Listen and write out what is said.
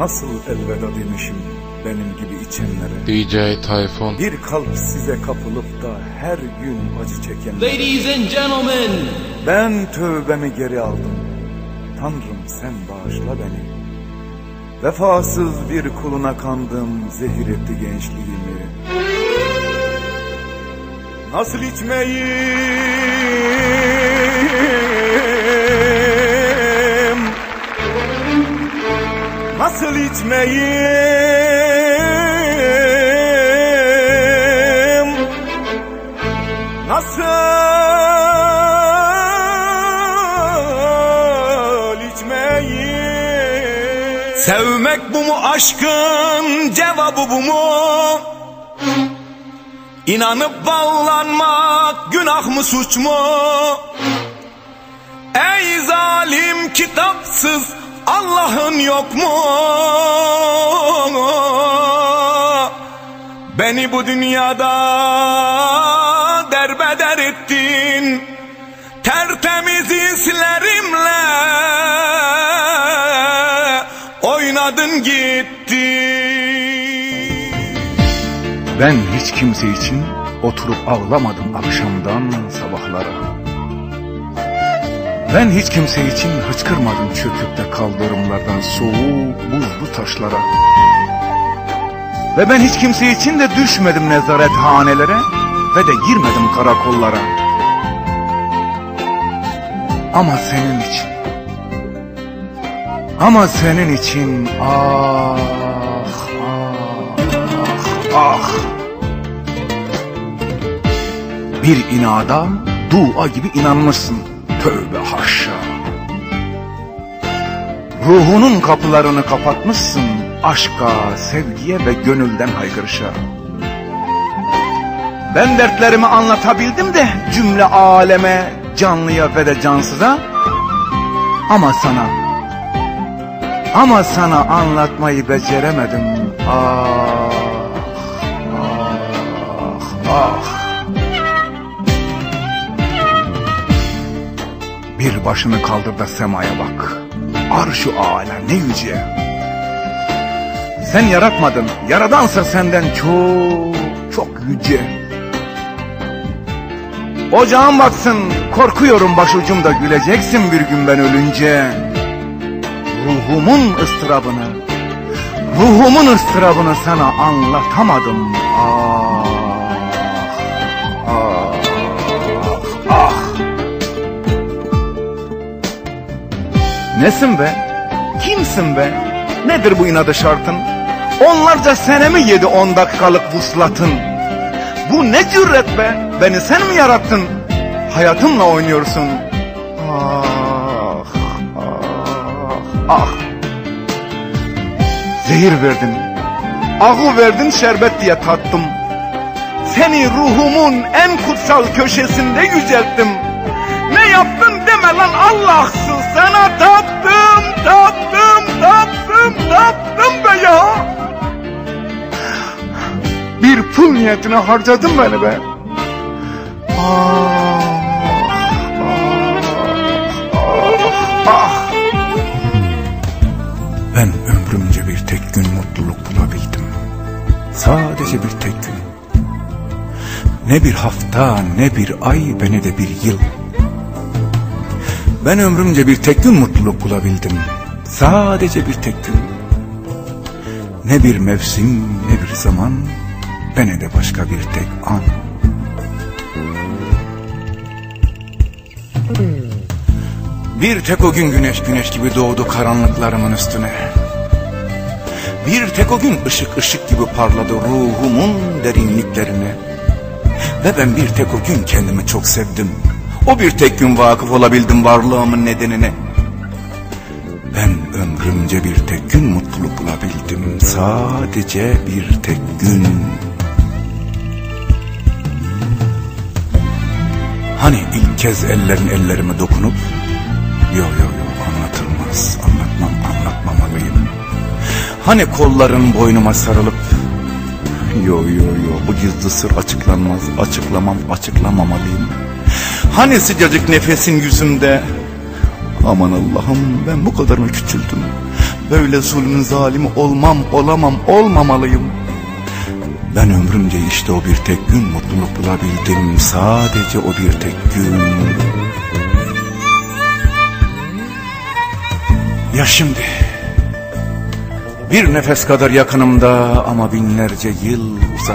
Nasıl elveda demişim benim gibi içenlere? DJ Tayfun Bir kalp size kapılıp da her gün acı çekenlere. Ladies and gentlemen, Ben tövbemi geri aldım. Tanrım sen bağışla beni. Vefasız bir kuluna kandım Zehir etti gençliğimi. Nasıl içmeyim Nasıl içmeyim Nasıl içmeyim Sevmek bu mu aşkın cevabı bu mu? İnanıp bağlanmak günah mı suç mu? Ey zalim kitapsız Allah'ın yok mu? Beni bu dünyada derbeder ettin. Tertemiz hislerimle Oynadın gittin. Ben hiç kimse için oturup ağlamadım akşamdan sabahlara. Ben hiç kimse için hıçkırmadım çöküp de kaldırımlardan soğuk buzlu taşlara. Ve ben hiç kimse için de düşmedim nezarethanelere ve de girmedim karakollara. Ama senin için, ama senin için ah ah ah. Bir inada dua gibi inanmışsın. Tövbe haşa. Ruhunun kapılarını kapatmışsın aşka, sevgiye ve gönülden haykırışa. Ben dertlerimi anlatabildim de cümle aleme, canlıya ve de cansıza. Ama sana, ama sana anlatmayı beceremedim. Ah, ah, ah. Başını kaldır da semaya bak. Arş-ı âlâ ne yüce. Sen yaratmadın, yaradansa senden çok, çok yüce. Ocağın baksın, korkuyorum başucumda güleceksin bir gün ben ölünce. Ruhumun ıstırabını, ruhumun ıstırabını sana anlatamadım. Ah, Nesin be? Kimsin be? Nedir bu inadı şartın? Onlarca sene mi yedi on dakikalık vuslatın? Bu ne cüret be? Beni sen mi yarattın? Hayatımla oynuyorsun. Ah, ah, ah. Zehir verdin. Ahu verdin şerbet diye tattım. Seni ruhumun en kutsal köşesinde yücelttim. Ne yaptın lan Allahsız sana taptım, taptım, taptım, taptım be ya. Bir pul niyetine harcadın beni be. Ah, ah, ah. Ben ömrümce bir tek gün mutluluk bulabildim. Sadece bir tek gün. Ne bir hafta, ne bir ay, ve ne de bir yıl. Ben ömrümce bir tek gün mutluluk bulabildim. Sadece bir tek gün. Ne bir mevsim, ne bir zaman, ve ne de başka bir tek an. Bir tek o gün güneş güneş gibi doğdu karanlıklarımın üstüne. Bir tek o gün ışık ışık gibi parladı ruhumun derinliklerine. Ve ben bir tek o gün kendimi çok sevdim. O bir tek gün vakıf olabildim varlığımın nedenine. Ben ömrümce bir tek gün mutluluk bulabildim. Sadece bir tek gün. Hani ilk kez ellerin ellerime dokunup Yo yo yo anlatılmaz anlatmam anlatmamalıyım Hani kolların boynuma sarılıp Yo yo yo bu gizli sır açıklanmaz açıklamam açıklamamalıyım Hani sıcacık nefesin yüzümde Aman Allah'ım ben bu kadar mı küçüldüm? Böyle zulmün zalimi olmam, olamam, olmamalıyım. Ben ömrümce işte o bir tek gün mutluluk bulabildim. Sadece o bir tek gün. Ya şimdi? Bir nefes kadar yakınımda ama binlerce yıl uzak.